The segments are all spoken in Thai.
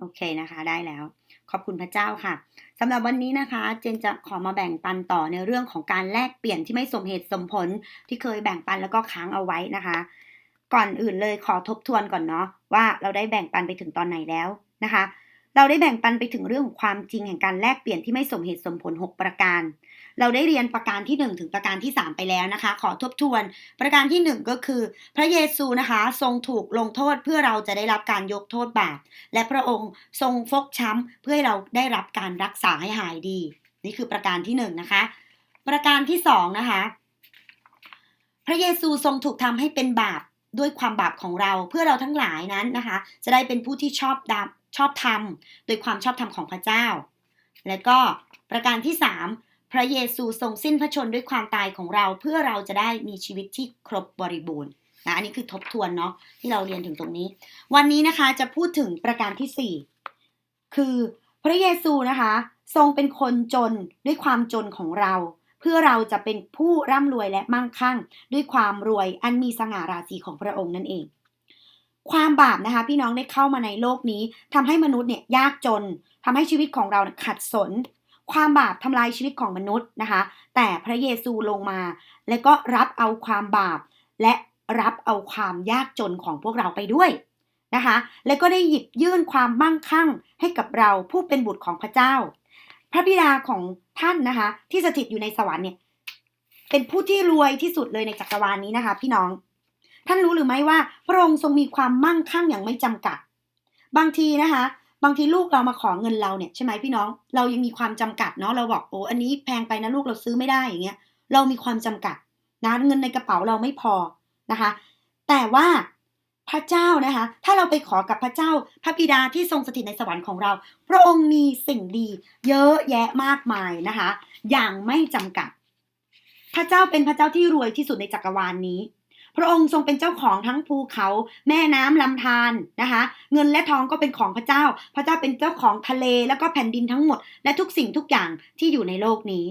โอเคนะคะ ได้แล้ว ขอบคุณพระเจ้าค่ะสำหรับวันนี้นะคะ เจนจะขอมาแบ่งปันต่อในเรื่องของการแลกเปลี่ยนที่ไม่สมเหตุสมผลที่เคยแบ่งปันแล้วก็ค้างเอาไว้นะคะ ก่อนอื่นเลยขอทบทวนก่อนเนาะว่าเราได้แบ่งปันไปถึงตอนไหนแล้วนะคะ เราได้แบ่งปันไปถึงเรื่องของความจริงแห่งการแลกเปลี่ยนที่ไม่สมเหตุสมผล 6 ประการ เราได้เรียนประการที่ 1 ถึงประการที่ 3 ไปแล้วนะคะ ขอทบทวน ประการที่ 1 ก็คือ พระเยซูนะคะ ทรงถูกลงโทษเพื่อเราจะได้รับการยกโทษบาป และพระองค์ทรงฟกช้ำเพื่อให้เราได้รับการรักษาให้หายดี นี่คือประการที่1นงนะคะ ประการที่2นะคะพระเยซูทรงถูกทำให้เป็นบาปด้วยความบาปของเราเพื่อเราทั้งหลายนั้นนะคะ จะได้เป็นผู้ที่ชอบดำ ชอบธรรม โดยความชอบธรรมของพระเจ้า และก็ประการที่ 3 พระเยซูทรงสิ้นพระชนด้วยความตายของเราเพื่อเราจะได้มีชีวิตที่ครบบริบูรณ์นะอันนี้คือทบทวนเนาะที่เราเรียนถึงตรงนี้ วันนี้นะคะจะพูดถึงประการที่ 4 คือพระเยซูนะคะ ทรงเป็นคนจนด้วยความจนของเรา เพื่อเราจะเป็นผู้ร่ำรวยและมั่งคั่ง ด้วยความรวยอันมีสง่าราศีของพระองค์นั่นเอง ความบาปนะคะพี่น้องได้เข้ามาในโลกนี้ทำให้มนุษย์เนี่ยยากจนทำให้ชีวิตของเราขัดสน ความบาปทำลายชีวิตของมนุษย์นะคะ แต่พระเยซูลงมา และก็รับเอาความบาป และรับเอาความยากจนของพวกเราไปด้วยนะคะ และก็ได้หยิบยื่นความมั่งคั่งให้กับเราผู้เป็นบุตรของพระเจ้า พระบิดาของท่านนะคะ ที่สถิตอยู่ในสวรรค์เนี่ยเป็นผู้ที่รวยที่สุดเลยในจักรวาลนี้นะคะ พี่น้อง ท่านรู้หรือไม่ว่า พระองค์ทรงมีความมั่งคั่งอย่างไม่จำกัด บางทีนะคะ บางทีลูกเรามาขอเงินเราเนี่ยใช่ไหมพี่น้อง เรายังมีความจำกัดเนาะเราบอกโอ้อันนี้แพงไปนะลูกเราซื้อไม่ได้อย่างเงี้ย เรามีความจำกัดนะเงินในกระเป๋าเราไม่พอนะคะ แต่ว่าพระเจ้านะคะ ถ้าเราไปขอกับพระเจ้าพระบิดาที่ทรงสถิตในสวรรค์ของเรา พระองค์มีสิ่งดี เยอะแยะมากมายนะคะ อย่างไม่จำกัด พระเจ้าเป็นพระเจ้าที่รวยที่สุดในจักรวาลนนี้ พระองค์ทรงเป็นเจ้าของทั้งภูเขา แม่น้ำลำธารนะคะ เงินและทองก็เป็นของพระเจ้า พระเจ้าเป็นเจ้าของทะเลแล้วก็แผ่นดินทั้งหมด และทุกสิ่งทุกอย่างที่อยู่ในโลกนี้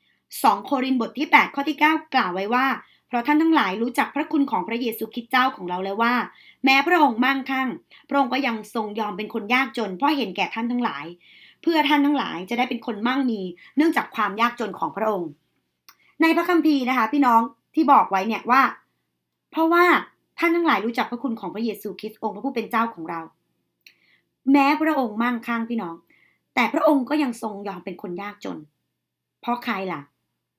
2 โครินธ์บทที่ 8 ข้อที่ 9 กล่าวไว้ว่า เพราะท่านทั้งหลายรู้จักพระคุณของพระเยซูคริสต์เจ้าของเราแล้วว่า แม้พระองค์มั่งคั่ง พระองค์ก็ยังทรงยอมเป็นคนยากจน เพราะเห็นแก่ท่านทั้งหลาย เพื่อท่านทั้งหลายจะได้เป็นคนมั่งมี เนื่องจากความยากจนของพระองค์ ในพระคัมภีร์นะคะ พี่น้องที่บอกไว้เนี่ยว่า เพราะว่าท่านทั้งหลายรู้จักพระคุณของพระเยซูคริสต์องค์พระผู้เป็นเจ้าของเรา แม้พระองค์มั่งคั่งพี่น้อง แต่พระองค์ก็ยังทรงยอมเป็นคนยากจน เพราะใครล่ะ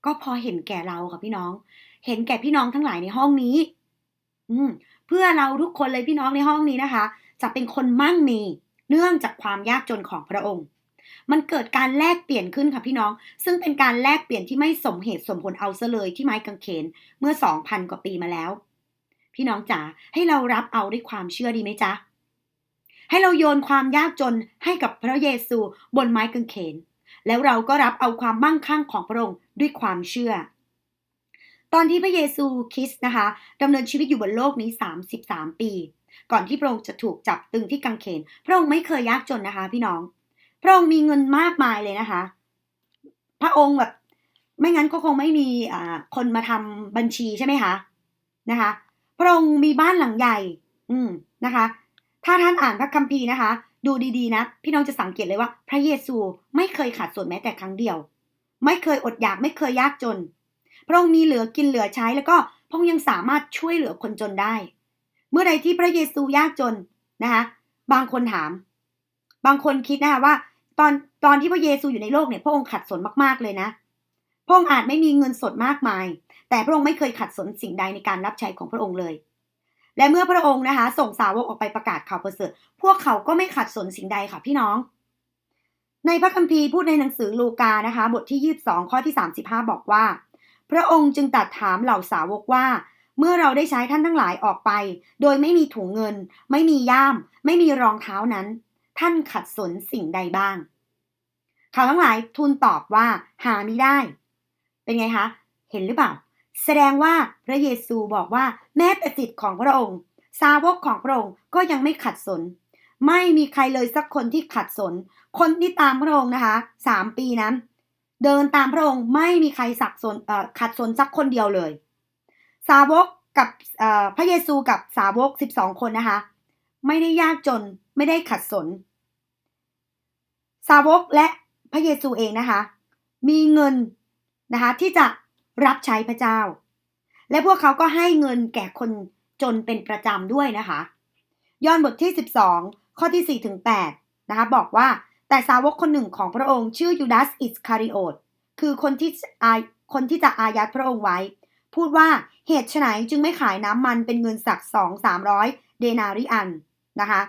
ก็พอเห็นแก่เราค่ะพี่น้อง เห็นแก่พี่น้องทั้งหลายในห้องนี้ อืม เพื่อเราทุกคนเลยพี่น้องในห้องนี้นะคะ จะเป็นคนมั่งมี เนื่องจากความยากจนของพระองค์ มันเกิดการแลกเปลี่ยนขึ้นค่ะพี่น้อง ซึ่งเป็นการแลกเปลี่ยนที่ไม่สมเหตุสมผลเอาซะเลยที่ไม้กางเขนเมื่อ2,000กว่าปีมาแล้ว พี่น้องจ๋าให้เรารับเอาด้วยความเชื่อดีไหมจ๊ะให้เราโยนความยากจนให้กับพระเยซูบนไม้กางเขน แล้วเราก็รับเอาความมั่งคั่งของพระองค์ด้วยความเชื่อ ตอนที่พระเยซูคริสต์นะคะดำเนินชีวิตอยู่บนโลกนี้ 33 ปี ก่อนที่พระองค์จะถูกจับตึงที่กางเขน พระองค์ไม่เคยยากจนนะคะ พี่น้อง พระองค์มีเงินมากมายเลยนะคะ พระองค์แบบไม่งั้นก็คงไม่มีคนมาทำบัญชีใช่ไหมคะนะคะ พระองค์มีบ้านหลังใหญ่ อืมนะคะ ถ้าท่านอ่านพระคัมภีร์นะคะ ดูดีๆนะ พี่น้องจะสังเกตเลยว่า พระเยซูไม่เคยขาดส่วนแม้แต่ครั้งเดียว ไม่เคยอดอยากไม่เคยยากจน พระองค์มีเหลือกินเหลือใช้แล้วก็พระองค์ยังสามารถช่วยเหลือคนจนได้ เมื่อใดที่พระเยซูยากจนนะคะ บางคนถาม บางคนคิดนะคะว่า ตอนตอนที่พระเยซูอยู่ในโลกเนี่ยพระองค์ขัดสนมากๆเลยนะพระองค์อาจไม่มีเงินสดมากมาย แต่พระองค์ไม่เคยขัดสนสิ่งใดในการรับใช้ของพระองค์เลย และเมื่อพระองค์นะคะ ส่งสาวกออกไปประกาศข่าวประเสริฐ พวกเขาก็ไม่ขัดสนสิ่งใดค่ะพี่น้อง ในพระคัมภีร์พูดในหนังสือลูกานะคะ บทที่22ข้อที่35 บอกว่า พระองค์จึงตรัสถามเหล่าสาวกว่า เมื่อเราได้ใช้ท่านทั้งหลายออกไป โดยไม่มีถุงเงิน ไม่มีย่าม ไม่มีรองเท้านั้น ท่านขัดสนสิ่งใดบ้างเขาทั้งหลายทูลตอบว่าหาไม่ได้ เป็นไงคะ เห็นหรือเปล่า แสดงว่าพระเยซูบอกว่าแม้แต่สิทธิ์ของพระองค์ สาวกของพระองค์ก็ยังไม่ขัดสน ไม่มีใครเลยสักคนที่ขัดสน คนที่ตามพระองค์นะคะสามปีนั้น เดินตามพระองค์ไม่มีใครสักสนขัดสนสักคนเดียวเลย สาวกกับพระเยซูกับสาวก12คนนะคะ ไม่ได้ยากจนไม่ได้ขัดสน สาวกและพระเยซูเองนะคะ มีเงินนะคะที่จะ รับใช้พระเจ้า และพวกเขาก็ให้เงินแก่คนจนเป็นประจำด้วยนะคะ ย้อนบทที่ 12 ข้อที่4ถึง8นะคะบอกว่าแต่สาวกคนหนึ่งของพระองค์ชื่อยูดาสอิสคาริโอตคือคนที่อาคนที่จะอายัดพระองค์ไว้ พูดว่าเหตุไฉนจึงไม่ขายน้ำมันเป็นเงินสักสองสามร้อยเดนาริอันนะคะ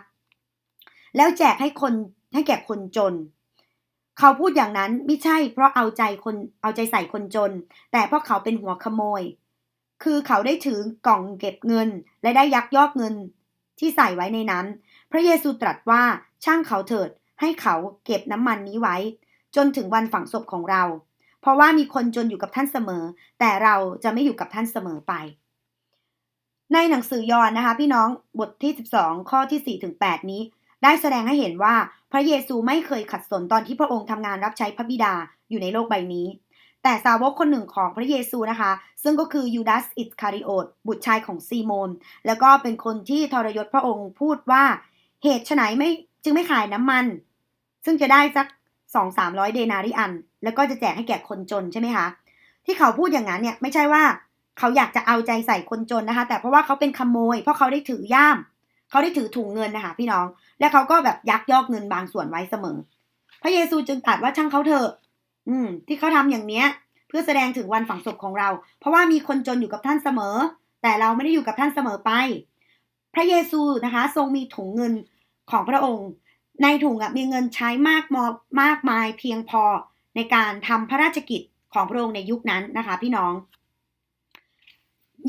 แล้วแจกให้คนให้แก่คนจน เขาพูดอย่างนั้นไม่ใช่เพราะเอาใจคนเอาใจใส่คนจน แต่เพราะเขาเป็นหัวขโมย คือเขาได้ถือกล่องเก็บเงิน และได้ยักยอกเงิน ที่ใส่ไว้ในนั้น พระเยซูตรัสว่าช่างเขาเถิด ให้เขาเก็บน้ำมันนี้ไว้ จนถึงวันฝังศพของเรา เพราะว่ามีคนจนอยู่กับท่านเสมอ แต่เราจะไม่อยู่กับท่านเสมอไป ในหนังสือยอห์นนะคะ พี่น้องบทที่ 12 ข้อที่4ถึง8นี้ ได้แสดงให้เห็นว่าพระเยซูไม่เคยขัดสนตอนที่พระองค์ทำงานรับใช้พระบิดาอยู่ในโลกใบนี้ แต่สาวกคนหนึ่งของพระเยซูนะคะ ซึ่งก็คือยูดาสอิสคาริโอตบุตรชายของซีโมน แล้วก็เป็นคนที่ทรยศพระองค์พูดว่าเหตุไฉนไม่จึงไม่ขายน้ำมัน ซึ่งจะได้สักสองสามร้อยเดนาริอัน แล้วก็จะแจกให้แก่คนจนใช่ไหมคะ ที่เขาพูดอย่างนั้นเนี่ยไม่ใช่ว่าเขาอยากจะเอาใจใส่คนจนนะคะ แต่เพราะว่าเขาเป็นขโมย เพราะเขาได้ถือย่าม เขาได้ถือถุงเงินนะคะพี่น้อง และเขาก็แบบยักยอกเงินบางส่วนไว้เสมอ พระเยซูจึงตรัสว่าช่างเขาเถอะ อืม ที่เขาทำอย่างเนี้ย เพื่อแสดงถึงวันฝังศพของเรา เพราะว่ามีคนจนอยู่กับท่านเสมอ แต่เราไม่ได้อยู่กับท่านเสมอไป พระเยซูนะคะ ทรงมีถุงเงินของพระองค์ ในถุงอะมีเงินใช้มากมอมากมายเพียงพอในการทำพระราชกิจของพระองค์ในยุคนั้นนะคะ พี่น้อง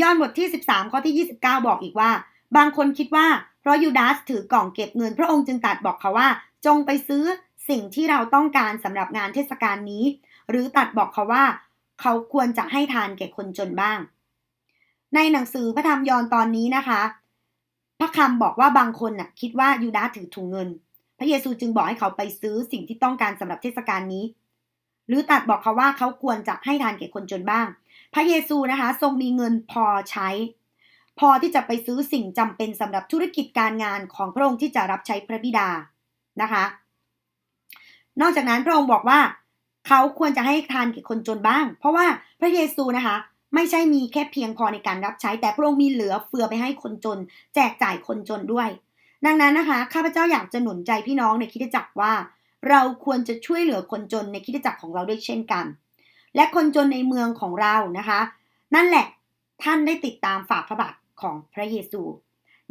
ย้อนบทที่ 13 ข้อที่ 29 บอกอีกว่า บางคนคิดว่า เพราะยูดาสถือกล่องเก็บเงิน พระองค์จึงตรัสบอกเขาว่า จงไปซื้อสิ่งที่เราต้องการสำหรับงานเทศกาลนี้ หรือตัดบอกเขาว่า เขาควรจะให้ทานแก่คนจนบ้าง ในหนังสือพระธรรมยอนตอนนี้นะคะ พระคำบอกว่าบางคนน่ะคิดว่ายูดาสถือถุงเงิน พระเยซูจึงบอกให้เขาไปซื้อสิ่งที่ต้องการสำหรับเทศกาลนี้ หรือตัดบอกเขาว่าเขาควรจะให้ทานแก่คนจนบ้าง พระเยซูนะคะ ทรงมีเงินพอใช้ พอที่จะไปซื้อสิ่งจำเป็นสำหรับธุรกิจการงานของพระองค์ที่จะรับใช้พระบิดานะคะ นอกจากนั้นพระองค์บอกว่า เขาควรจะให้ทานแก่คนจนบ้าง เพราะว่าพระเยซูนะคะ ไม่ใช่มีแค่เพียงพอในการรับใช้ แต่พระองค์มีเหลือเฟือไปให้คนจน แจกจ่ายคนจนด้วย ดังนั้นนะคะข้าพเจ้าอยากจะหนุนใจพี่น้องในคริสตจักรว่า เราควรจะช่วยเหลือคนจนในคริสตจักรของเราด้วยเช่นกัน และคนจนในเมืองของเรานะคะ นั่นแหละท่านได้ติดตามฝากพระบาท ของพระเยซู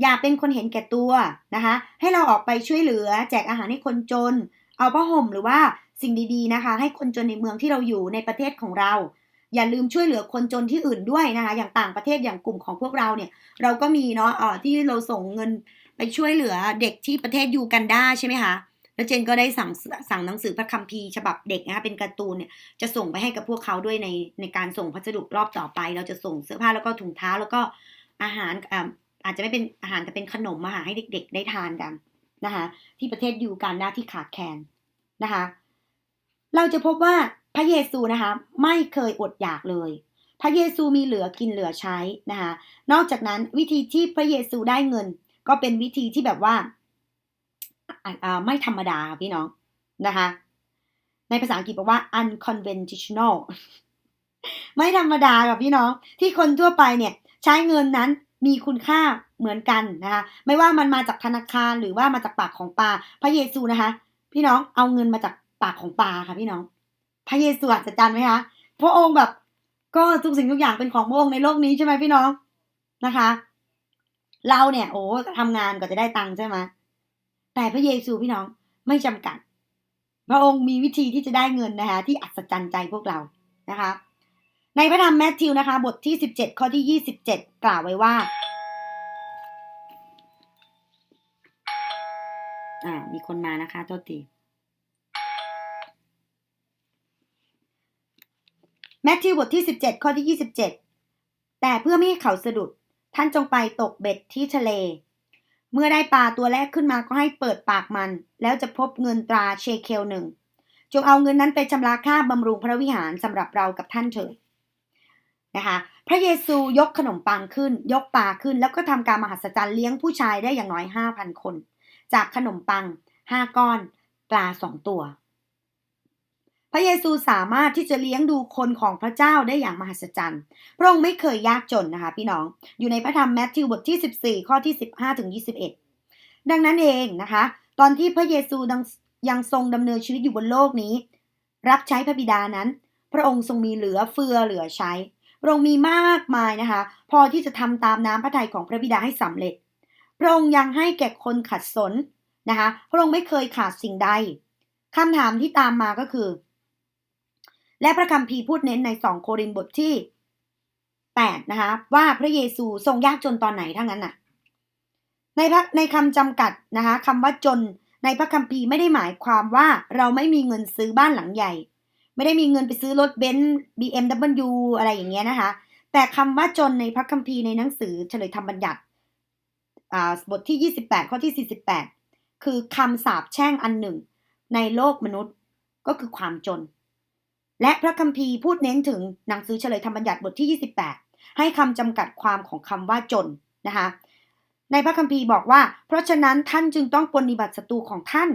อย่าเป็นคนเห็นแก่ตัวนะคะ ให้เราออกไปช่วยเหลือ แจกอาหารให้คนจน เอาผ้าห่มหรือว่าสิ่งดีๆนะคะ ให้คนจนในเมืองที่เราอยู่ในประเทศของเรา อย่าลืมช่วยเหลือคนจนที่อื่นด้วยนะคะ อย่างต่างประเทศอย่างกลุ่มของพวกเราเนี่ยเราก็มีเนาะที่เราส่งเงินไปช่วยเหลือเด็กที่ประเทศยูกันดาใช่ไหมคะแล้วเจนก็ได้สั่งสั่งหนังสือพระคัมภีร์ฉบับเด็กนะคะเป็นการ์ตูนเนี่ยจะส่งไปให้กับพวกเขาด้วยในในการส่งพัสดุรอบต่อไป เราจะส่งเสื้อผ้าแล้วก็ถุงเท้าแล้วก็ อาหารอาอาจจะไม่เป็นอาหารแต่เป็นขนมมาหาให้เด็ก ๆ ได้ทานกันนะคะที่ประเทศยูกันดาที่ขาดแคลนนะคะ เราจะพบว่าพระเยซูนะคะไม่เคยอดอยากเลย พระเยซูมีเหลือกินเหลือใช้นะคะนอกจากนั้นวิธีที่พระเยซูได้เงิน ก็เป็นวิธีที่แบบว่าอ่าไม่ธรรมดาพี่น้องนะคะในภาษาอังกฤษบอกว่า unconventional ไม่ธรรมดากับพี่น้อง ที่คนทั่วไปเนี่ย ใช้เงินนั้นมีคุณค่าเหมือนกันนะคะไม่ว่ามันมาจากธนาคารหรือว่ามาจากปากของปลาพระเยซูนะคะ พี่น้องเอาเงินมาจากปากของปลาค่ะพี่น้อง พระเยซูอัศจรรย์ไหมคะพระองค์แบบก็ทุกสิ่งทุกอย่างเป็นของพระองค์ในโลกนี้ใช่ไหมพี่น้องนะคะ เราเนี่ย โอ้ทำงานก็จะได้ตังค์ใช่ไหมแต่พระเยซูพี่น้องไม่จำกัด พระองค์มีวิธีที่จะได้เงินนะคะ ที่อัศจรรย์ใจพวกเรานะคะ ในพระธรรมแมทธิวนะคะ บทที่ 17 ข้อที่ 27 กล่าวไว้ว่า อ่า มีคนมานะคะโทษทีแมทธิวบทที่ 17 ข้อที่ 27 แต่เพื่อไม่ให้เขาสะดุด ท่านจงไปตกเบ็ดที่ทะเล เมื่อได้ปลาตัวแรกขึ้นมาก็ให้เปิดปากมัน แล้วจะพบเงินตราเชเคลหนึ่งจงเอาเงินนั้นไปชำระค่าบำรุงพระวิหารสำหรับเรากับท่านเถิด นะคะพระเยซูยกขนมปังขึ้น ยกปลาขึ้น แล้วก็ทำการมหัศจรรย์เลี้ยงผู้ชายได้อย่างน้อย5,000คน จากขนมปัง5ก้อน ปลา2ตัว พระเยซูสามารถที่จะเลี้ยงดูคนของพระเจ้าได้อย่างมหัศจรรย์พระองค์ไม่เคยยากจนนะคะพี่น้องอยู่ในพระธรรมแมทธิวบทที่ 14 ข้อที่ 15ถึง21 ดังนั้นเองนะคะ ตอนที่พระเยซูยังทรงดำเนินชีวิตอยู่บนโลกนี้ รับใช้พระบิดานั้น พระองค์ทรงมีเหลือเฟือเหลือใช้ พระองค์มีมากมายนะคะ พอที่จะทำตามน้ำพระทัยของพระบิดาให้สำเร็จ พระองค์ยังให้แก่คนขัดสนนะคะ พระองค์ไม่เคยขาดสิ่งใดคำถามที่ตามมาก็คือ และพระคัมภีร์พูดเน้นในสองโครินธ์บทที่8นะคะว่าพระเยซูทรงยากจนตอนไหนทั้งนั้นน่ะ ในพระในคำจำกัดนะคะคำว่าจนในพระคัมภีร์ไม่ได้หมายความว่าเราไม่มีเงินซื้อบ้านหลังใหญ่ ไม่ได้มีเงินไปซื้อรถเบนซ์ BMW อะไรอย่างเงี้ยนะคะ แต่คำว่าจนในพระคัมภีร์ในหนังสือเฉลยธรรมบัญญัติบทที่ 28 ข้อที่ 48 คือคำสาปแช่งอันหนึ่ง ในโลกมนุษย์ก็คือความจน และพระคัมภีร์พูดเน้นถึงหนังสือเฉลยธรรมบัญญัติบทที่ 28 ให้คำจำกัดความของคำว่าจนนะคะในพระคัมภีร์บอกว่า เพราะฉะนั้นท่านจึงต้องปฏิบัติศัตรูของท่าน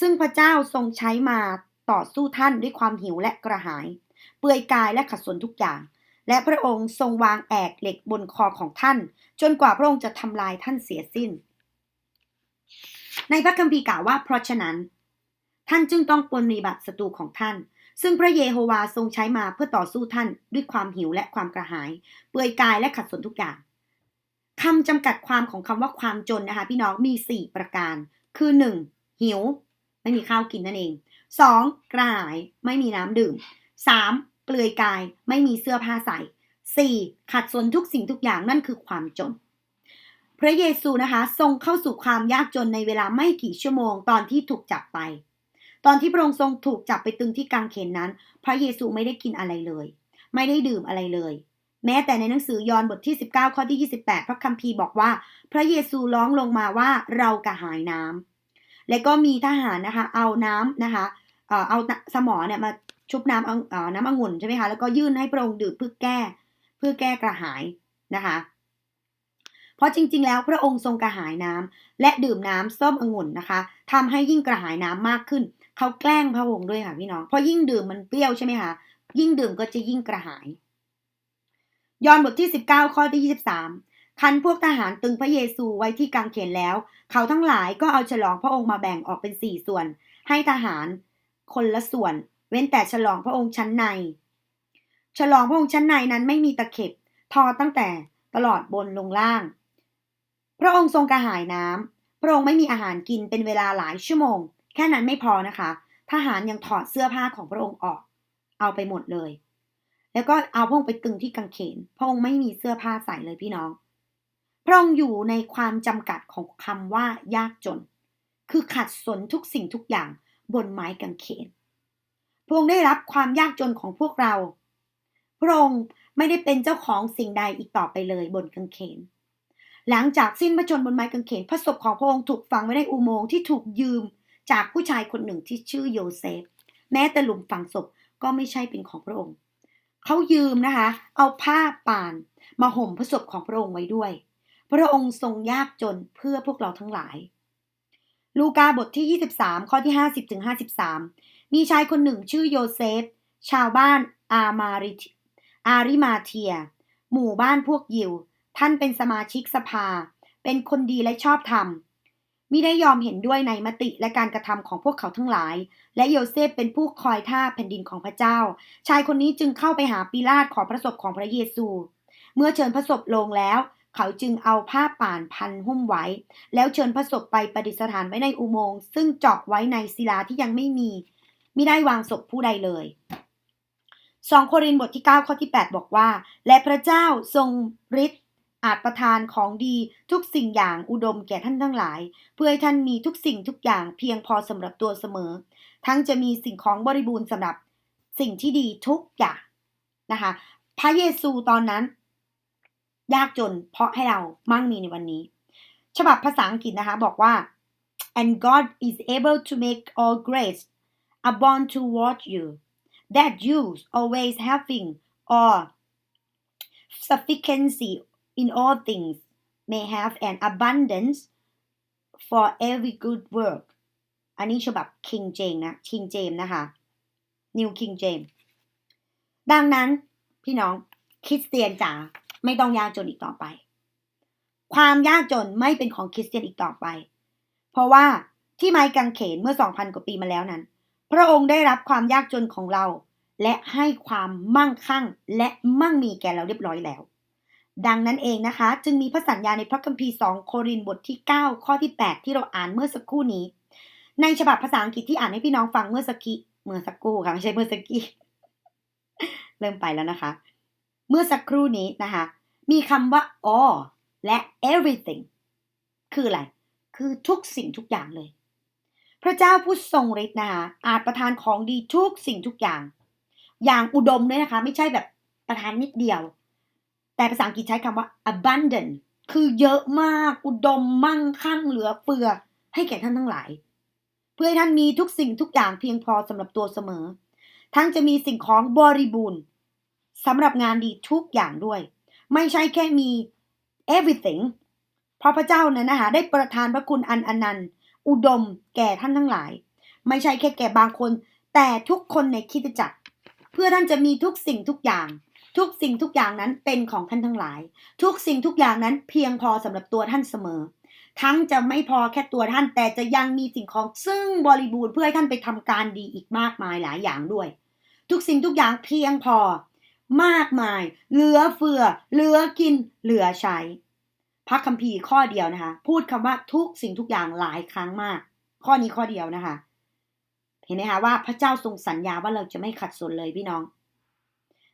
ซึ่งพระเจ้าทรงใช้มา ต่อสู้ท่านด้วยความหิวและกระหาย เปื่อยกายและขัดสนทุกอย่าง และพระองค์ทรงวางแอกเหล็กบนคอของท่าน จนกว่าพระองค์จะทำลายท่านเสียสิ้น ในพระคัมภีร์กล่าวว่าเพราะฉะนั้น ท่านจึงต้องปฏิบัติศัตรูของท่าน ซึ่งพระเยโฮวาทรงใช้มาเพื่อต่อสู้ท่านด้วยความหิวและความกระหาย เปื่อยกายและขัดสนทุกอย่างคำจำกัดความของคำว่าความจนนะคะพี่น้องมี 4 ประการ คือ 1. หิว ไม่มีข้าวกินนั่นเอง 2. กระหายไม่มีน้ำดื่ม 3. เปลือยกายไม่มีเสื้อผ้าใส่ 4. ขัดสนทุกสิ่งทุกอย่างนั่นคือความจน พระเยซูนะคะทรงเข้าสู่ความยากจนในเวลาไม่กี่ชั่วโมงตอนที่ถูกจับไป ตอนที่พระองค์ทรงถูกจับไปตึงที่กางเขนนั้น พระเยซูไม่ได้กินอะไรเลย ไม่ได้ดื่มอะไรเลย แม้แต่ในหนังสือยอห์นบทที่ 19 ข้อที่ 28 พระคัมภีร์บอกว่า พระเยซูร้องลงมาว่าเรากระหายน้ำ และก็มีทหารนะคะ เอาน้ำนะคะเอาสมอเนี่ยมาชุบน้ำน้ำองุ่นใช่ไหมคะ แล้วก็ยื่นให้พระองค์ดื่มเพื่อแก้เพื่อแก้กระหายนะคะ เพราะจริง ๆ แล้วพระองค์ทรงกระหายน้ำและดื่มน้ำส้มองุ่นนะคะทำให้ยิ่งกระหายน้ำมากขึ้น เขาแกล้งพระองค์ด้วยค่ะพี่น้อง เพราะยิ่งดื่มมันเปรี้ยวใช่ไหมคะ ยิ่งดื่มก็จะยิ่งกระหาย ยอห์นบทที่ 19 ข้อที่ 23 คันพวกทหารตึงพระเยซูไว้ที่กางเขนแล้ว เขาทั้งหลายก็เอาฉลองพระองค์มาแบ่งออกเป็นสี่ส่วน ให้ทหารคนละส่วน เว้นแต่ฉลองพระองค์ชั้นใน ฉลองพระองค์ชั้นในนั้นไม่มีตะเข็บ ทอตั้งแต่ตลอดบนลงล่าง พระองค์ทรงกระหายน้ำพระองค์ไม่มีอาหารกินเป็นเวลาหลายชั่วโมง แค่นั้นไม่พอนะคะ ทหารยังถอดเสื้อผ้าของพระองค์ออก เอาไปหมดเลย แล้วก็เอาพระองค์ไปตึงที่กางเขน พระองค์ไม่มีเสื้อผ้าใส่เลยพี่น้อง พระองค์อยู่ในความจำกัดของคำว่ายากจน คือขัดสนทุกสิ่งทุกอย่างบนไม้กางเขน พระองค์ได้รับความยากจนของพวกเรา พระองค์ไม่ได้เป็นเจ้าของสิ่งใดอีกต่อไปเลยบนกางเขน หลังจากสิ้นพระชนบนไม้กางเขน พระศพของพระองค์ถูกฝังไว้ในอุโมงค์ที่ถูกยืมจากผู้ชายคนหนึ่งที่ชื่อโยเซฟ แม้แต่หลุมฝังศพก็ไม่ใช่เป็นของพระองค์ เขายืมนะคะ เอาผ้าป่าน มาห่มพระศพของพระองค์ไว้ด้วย พระองค์ทรงยากจนเพื่อพวกเราทั้งหลาย ลูกาบทที่ 23 ข้อที่ 50ถึง53 มีชายคนหนึ่งชื่อโยเซฟ ชาวบ้านอามาริอาริมาเทีย หมู่บ้านพวกยิว ท่านเป็นสมาชิกสภา เป็นคนดีและชอบธรรมมิได้ยอมเห็นด้วยในมติและการกระทำของพวกเขาทั้งหลาย และโยเซฟเป็นผู้คอยท่าแผ่นดินของพระเจ้า ชายคนนี้จึงเข้าไปหาปิลาตขอพระศพของพระเยซู เมื่อเชิญพระศพลงแล้ว เขาจึงเอาผ้าป่านพันหุ้มไว้ แล้วเชิญพระศพไปประดิษฐานไว้ในอุโมงค์ซึ่งเจาะไว้ในศิลาที่ยังไม่มีไม่ได้วางศพผู้ใดเลยสองโครินบทที่ 9 ข้อที่ 8 บอกว่า และพระเจ้าทรงฤทธิ์อาจประทานของดีทุกสิ่งอย่างอุดมแก่ท่านทั้งหลาย เพื่อให้ท่านมีทุกสิ่งทุกอย่างเพียงพอสำหรับตัวเสมอ ทั้งจะมีสิ่งของบริบูรณ์สำหรับสิ่งที่ดีทุกอย่างนะคะ พระเยซูตอนนั้น ยากจนเพราะให้เรามั่งมีในวันนี้ ฉบับภาษาอังกฤษนะคะบอกว่า and God is able to make all grace abound toward you that you always having all sufficiency in all things may have an abundance for every good work อันนี้ฉบับ King James นะ King James นะคะ New King James ดังนั้นพี่น้องคริสเตียนจ๋า ไม่ต้องยากจนอีกต่อไป ความยากจนไม่เป็นของคริสเตียนอีกต่อไป เพราะว่าที่ไม้กางเขนเมื่อ 2,000 กว่าปีมาแล้วนั้น พระองค์ได้รับความยากจนของเรา และให้ความมั่งคั่งและมั่งมีแก่เราเรียบร้อยแล้ว ดังนั้นเองนะคะ จึงมีพระสัญญาในพระคัมภีร์ 2 โครินธ์บทที่ 9 ข้อที่ 8 ที่เราอ่านเมื่อสักครู่นี้ ในฉบับภาษาอังกฤษที่อ่านให้พี่น้องฟังเมื่อสักกี้เมื่อสักครู่ค่ะไม่ใช่เมื่อสักกี้เริ่มไปแล้วนะคะ เมื่อสักครู่นี้นะคะ มีคำว่า all และ everything คืออะไร คือทุกสิ่งทุกอย่างเลย พระเจ้าผู้ทรงฤทธิ์นะคะอาจประทานของดีทุกสิ่งทุกอย่าง อย่างอุดมด้วยนะคะ ไม่ใช่แบบประทานนิดเดียว แต่ภาษาอังกฤษใช้คำว่า abundant คือเยอะมากอุดมมั่งคั่งเหลือเฟือ ให้แก่ท่านทั้งหลาย เพื่อให้ท่านมีทุกสิ่งทุกอย่างเพียงพอสำหรับตัวเสมอ ทั้งจะมีสิ่งของบริบูรณ์ สำหรับงานดีทุกอย่างด้วย ไม่ใช่แค่มี everything เพราะพระเจ้านั้นนะคะได้ประทานพระคุณอันอนันต์ อุดมแก่ท่านทั้งหลาย ไม่ใช่แค่แก่บางคน แต่ทุกคนในคิดจักร เพื่อท่านจะมีทุกสิ่งทุกอย่าง ทุกสิ่งทุกอย่างนั้นเป็นของท่านทั้งหลาย ทุกสิ่งทุกอย่างนั้นเพียงพอสำหรับตัวท่านเสมอ ทั้งจะไม่พอแค่ตัวท่าน แต่จะยังมีสิ่งของซึ่งบริบูรณ์เพื่อให้ท่านไปทำการดีอีกมากมายหลายอย่างด้วย ทุกสิ่งทุกอย่างเพียงพอ มากมาย เหลือเฟือ เหลือกิน เหลือใช้ พระคัมภีร์ข้อเดียวนะคะ พูดคำว่าทุกสิ่งทุกอย่างหลายครั้งมาก ข้อนี้ข้อเดียวนะคะ เห็นไหมคะว่าพระเจ้าทรงสัญญาว่าเราจะไม่ขัดสนเลยพี่น้อง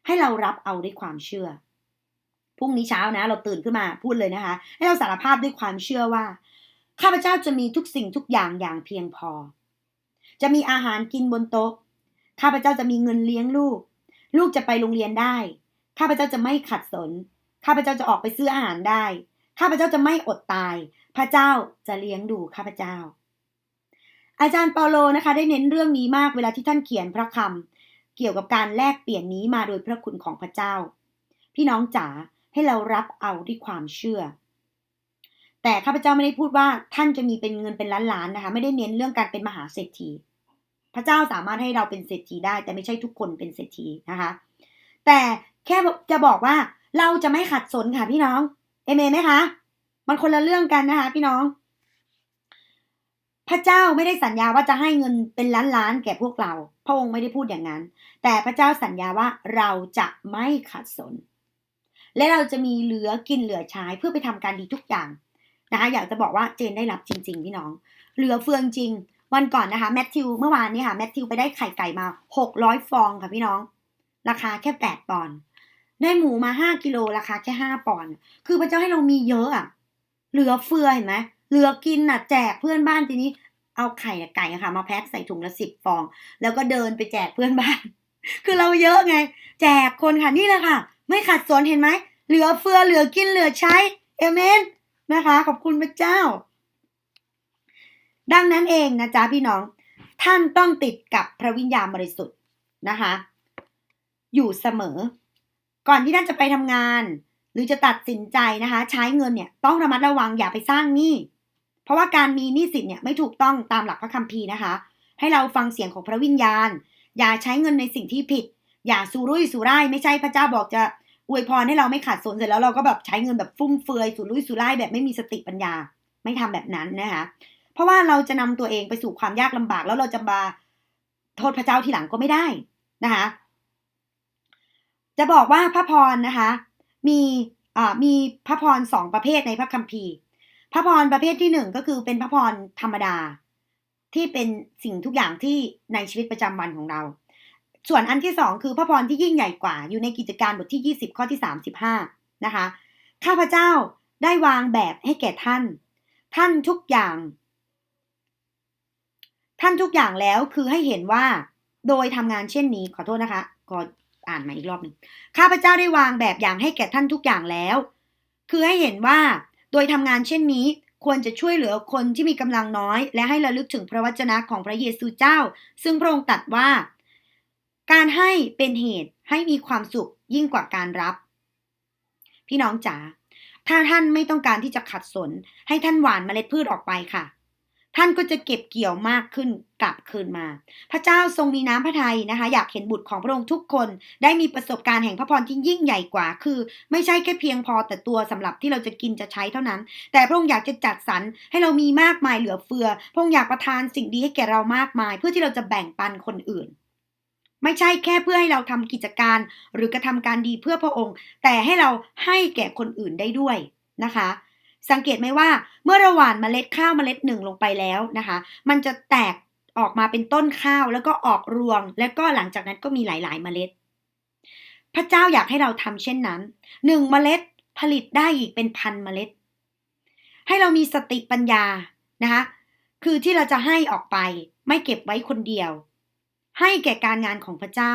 ให้เรารับเอาด้วยความเชื่อ พรุ่งนี้เช้านะ เราตื่นขึ้นมาพูดเลยนะคะ ให้เราสารภาพด้วยความเชื่อว่า ข้าพเจ้าจะมีทุกสิ่งทุกอย่างอย่างเพียงพอ จะมีอาหารกินบนโต๊ะ ข้าพเจ้าจะมีเงินเลี้ยงลูก ลูกจะไปโรงเรียนได้ ข้าพเจ้าจะไม่ขัดสน ข้าพเจ้าจะออกไปซื้ออาหารได้ ข้าพเจ้าจะไม่อดตาย พระเจ้าจะเลี้ยงดูข้าพเจ้า อาจารย์เปาโลนะคะ ได้เน้นเรื่องนี้มากเวลาที่ท่านเขียนพระคำเกี่ยวกับการแลกเปลี่ยนนี้มาโดยพระคุณของพระเจ้า พี่น้องจ๋าให้เรารับเอาด้วยความเชื่อ แต่ข้าพเจ้าไม่ได้พูดว่าท่านจะมีเป็นเงินเป็นล้านล้านๆนะคะ ไม่ได้เน้นเรื่องการเป็นมหาเศรษฐี พระเจ้าสามารถให้เราเป็นเศรษฐีได้ แต่ไม่ใช่ทุกคนเป็นเศรษฐีนะคะ แต่แค่จะบอกว่าเราจะไม่ขัดสนค่ะพี่น้องเอเมนไหมคะมันคนละเรื่องกันนะคะ พี่น้อง พระเจ้าไม่ได้สัญญาว่าจะให้เงินเป็นล้านล้านๆแก่พวกเรา พระองค์ไม่ได้พูดอย่างนั้น แต่พระเจ้าสัญญาว่าเราจะไม่ขัดสน และเราจะมีเหลือกินเหลือใช้เพื่อไปทำการดีทุกอย่างนะคะ อยากจะบอกว่าเจนได้รับจริง ๆ พี่น้อง เหลือเฟืองจริง วันก่อนนะคะแมทธิวเมื่อวานนี้ค่ะแมทธิวไปได้ไข่ไก่มา600ฟองค่ะพี่น้อง ราคาแค่8ปอนด์ได้หมูมา5กิโลราคาแค่5ปอนด์คือพระเจ้าให้เรามีเยอะอะเหลือเฟือเห็นไหมเหลือกินอะแจกเพื่อนบ้านทีนี้ เอาไข่ไก่ค่ะมาแพ็คใส่ถุงละสิบฟอง แล้วก็เดินไปแจกเพื่อนบ้าน คือเราเยอะไง แจกคนค่ะนี่แหละค่ะ ไม่ขัดสนเห็นไหมเหลือเฟือเหลือกินเหลือใช้เอเมนนะคะ ขอบคุณพระเจ้า ดังนั้นเองนะจ๊ะพี่น้อง ท่านต้องติดกับพระวิญญาณบริสุทธิ์นะคะ อยู่เสมอ ก่อนที่ท่านจะไปทำงาน หรือจะตัดสินใจนะคะ ใช้เงินเนี่ยต้องระมัดระวังอย่าไปสร้างหนี้เพราะว่าการมีหนี้สินเนี่ยไม่ถูกต้องตามหลักพระคัมภีร์นะคะ ให้เราฟังเสียงของพระวิญญาณ อย่าใช้เงินในสิ่งที่ผิด อย่าสุรุ่ยสุร่ายไม่ใช่พระเจ้าบอกจะอวยพรให้เราไม่ขาดสนเสร็จแล้วเราก็แบบใช้เงินแบบฟุ่มเฟือยสุรุ่ยสุร่ายแบบไม่มีสติปัญญา ไม่ทำแบบนั้นนะคะ เพราะว่าเราจะนำตัวเองไปสู่ความยากลำบาก แล้วเราจะมาโทษพระเจ้าทีหลังก็ไม่ได้นะคะ จะบอกว่าพระพรนะคะ มีอ่ามีพระพรสองประเภทในพระคัมภีร์ พระพรประเภทที่หนึ่งก็คือเป็นพระพรธรรมดา ที่เป็นสิ่งทุกอย่างที่ในชีวิตประจำวันของเรา ส่วนอันที่สองคือพระพรที่ยิ่งใหญ่กว่า อยู่ในกิจการบทที่20ข้อที่35นะคะข้าพเจ้าได้วางแบบให้แก่ท่าน ท่านทุกอย่าง ท่านทุกอย่างแล้วคือให้เห็นว่า โดยทำงานเช่นนี้ขอโทษนะคะขออ่านใหม่อีกรอบหนึ่งข้าพเจ้าได้วางแบบอย่างให้แก่ท่านทุกอย่างแล้ว คือให้เห็นว่า โดยทำงานเช่นนี้ควรจะช่วยเหลือคนที่มีกำลังน้อย และให้ระลึกถึงพระวจนะของพระเยซูเจ้า ซึ่งพระองค์ตรัสว่า การให้เป็นเหตุให้มีความสุขยิ่งกว่าการรับ พี่น้องจ๋าถ้าท่านไม่ต้องการที่จะขัดสน ให้ท่านหว่านเมล็ดพืชออกไปค่ะ ท่านก็จะเก็บเกี่ยวมากขึ้นกลับคืนมา พระเจ้าทรงมีน้ำพระทัยนะคะ อยากเห็นบุตรของพระองค์ทุกคน ได้มีประสบการณ์แห่งพระพรที่ยิ่งใหญ่กว่า คือ ไม่ใช่แค่เพียงพอแต่ตัวสำหรับที่เราจะกินจะใช้เท่านั้น แต่พระองค์อยากจะจัดสรรให้เรามีมากมายเหลือเฟือ พระองค์อยากประทานสิ่งดีให้แก่เรามากมาย เพื่อที่เราจะแบ่งปันคนอื่น ไม่ใช่แค่เพื่อให้เราทำกิจการ หรือกระทำการดีเพื่อพระองค์ แต่ให้เราให้แก่คนอื่นได้ด้วยนะคะ สังเกตไหมว่าเมื่อเราหว่านเมล็ดข้าวเมล็ดหนึ่งลงไปแล้วนะคะ มันจะแตกออกมาเป็นต้นข้าวแล้วก็ออกรวง แล้วก็หลังจากนั้นก็มีหลาย ๆ เมล็ด พระเจ้าอยากให้เราทำเช่นนั้นหนึ่งเมล็ดผลิตได้อีกเป็นพันเมล็ด ให้เรามีสติปัญญานะคะคือที่เราจะให้ออกไปไม่เก็บไว้คนเดียว ให้แก่การงานของพระเจ้า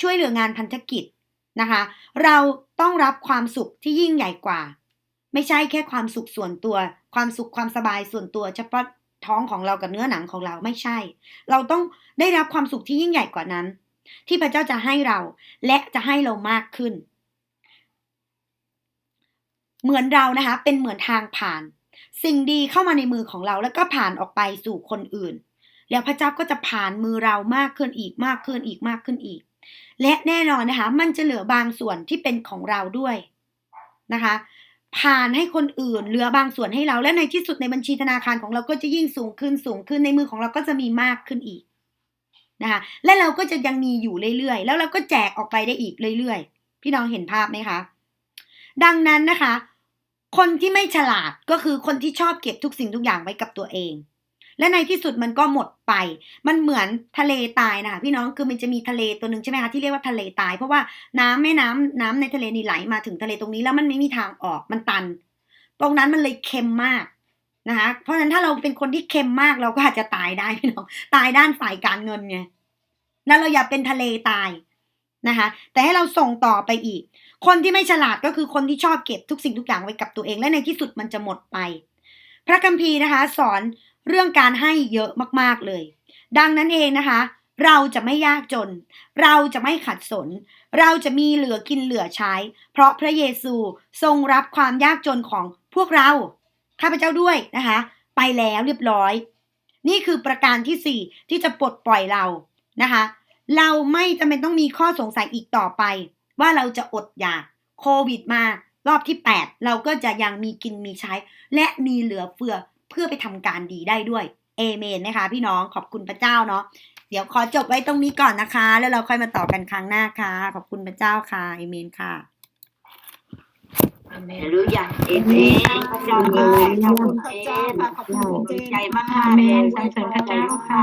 ช่วยเหลืองานพันธกิจนะคะ เราต้องรับความสุขที่ยิ่งใหญ่กว่า ไม่ใช่แค่ความสุขส่วนตัว ความสุขความสบายส่วนตัวเฉพาะท้องของเรากับเนื้อหนังของเราไม่ใช่ เราต้องได้รับความสุขที่ยิ่งใหญ่กว่านั้น ที่พระเจ้าจะให้เราและจะให้เรามากขึ้น เหมือนเรานะคะเป็นเหมือนทางผ่าน สิ่งดีเข้ามาในมือของเราแล้วก็ผ่านออกไปสู่คนอื่น แล้วพระเจ้าก็จะผ่านมือเรามากขึ้นอีกมากขึ้นอีกมากขึ้นอีก และแน่นอนนะคะมันจะเหลือบางส่วนที่เป็นของเราด้วยนะคะ ผ่านให้คนอื่นเหลือบางส่วนให้เรา และในที่สุดในบัญชีธนาคารของเราก็จะยิ่งสูงขึ้นสูงขึ้นในมือของเราก็จะมีมากขึ้นอีกนะคะและเราก็จะยังมีอยู่เรื่อยๆ แล้วเราก็แจกออกไปได้อีกเรื่อยๆ พี่น้องเห็นภาพไหมคะ ดังนั้นนะคะ คนที่ไม่ฉลาดก็คือคนที่ชอบเก็บทุกสิ่งทุกอย่างไว้กับตัวเอง และในที่สุดมันก็หมดไป มันเหมือนทะเลตายนะคะพี่น้องคือมันจะมีทะเลตัวหนึ่งใช่ไหมคะที่เรียกว่าทะเลตาย เพราะว่าน้ำแม่น้ำน้ำในทะเลนี่ไหลมาถึงทะเลตรงนี้แล้วมันไม่มีทางออกมันตัน ตรงนั้นมันเลยเค็มมากนะคะเพราะฉะนั้นถ้าเราเป็นคนที่เค็มมากเราก็อาจจะตายได้พี่น้องตายด้านฝ่ายการเงินไงแล้วเราอย่าเป็นทะเลตายนะคะแต่ให้เราส่งต่อไปอีก คนที่ไม่ฉลาดก็คือคนที่ชอบเก็บทุกสิ่งทุกอย่างไว้กับตัวเองและในที่สุดมันจะหมดไป พระคัมภีร์นะคะ สอน เรื่องการให้เยอะมากๆเลย ดังนั้นเองนะคะ เราจะไม่ยากจน เราจะไม่ขัดสน เราจะมีเหลือกินเหลือใช้ เพราะพระเยซูทรงรับความยากจนของพวกเรา ข้าพเจ้าด้วยนะคะ ไปแล้วเรียบร้อย นี่คือประการที่สี่ที่จะปลดปล่อยเรานะคะ เราไม่จำเป็นต้องมีข้อสงสัยอีกต่อไป ว่าเราจะอดอยากโควิดมารอบที่ 8 เราก็จะยังมีกินมีใช้ และมีเหลือเฟือ เพื่อไปทำการดีได้ด้วยเอเมนนะคะพี่น้องขอบคุณพระเจ้าเนาะเดี๋ยวขอจบไว้ตรงนี้ก่อนนะคะ แล้วเราค่อยมาต่อกันครั้งหน้าค่ะ ขอบคุณพระเจ้าค่ะเอเมนค่ะฮาเลลูยาเอเมนพระเจ้าขอบคุณพระเจ้าค่ะขอบคุณใจมากๆเลยสรรเสริญพระเจ้าค่ะ